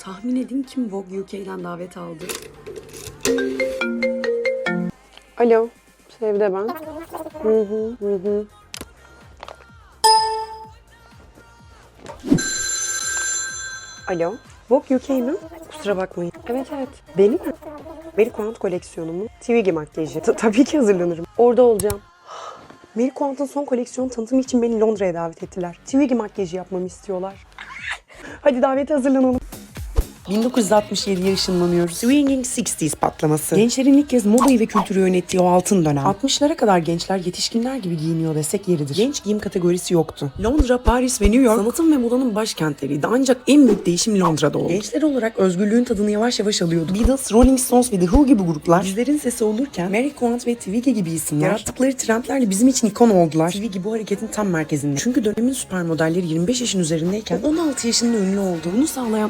Tahmin edin kim Vogue UK'den davet aldı. Alo, Sevde ben. Hı hı hı hı. Alo, Vogue UK mi? Kusura bakmayın. Evet evet, benim mi? Mary Quant koleksiyonu mu? Twiggy makyajı. Ta- tabii ki hazırlanırım. Orada olacağım. Mary Quant'ın son koleksiyon tanıtımı için beni Londra'ya davet ettiler. Twiggy makyajı yapmamı istiyorlar. Hadi davete hazırlanalım. 1967'ye ışınlanıyoruz. Swinging 60s patlaması. Gençlerin ilk kez modayı ve kültürü yönettiği o altın dönem. 60'lara kadar gençler yetişkinler gibi giyiniyor desek yeridir. Genç giyim kategorisi yoktu. Londra, Paris ve New York sanatın ve modanın başkentleriydi. Ancak en büyük değişim Londra'da oldu. Gençler olarak özgürlüğün tadını yavaş yavaş alıyordu. Beatles, Rolling Stones ve The Who gibi gruplar bizlerin sesi olurken Mary Quant ve Twiggy gibi isimler yarattıkları trendlerle bizim için ikon oldular. Twiggy bu hareketin tam merkezinde. Çünkü dönemin süper modelleri 25 yaşın üzerindeyken 16 yaşında ünlü olduğunu sağlayan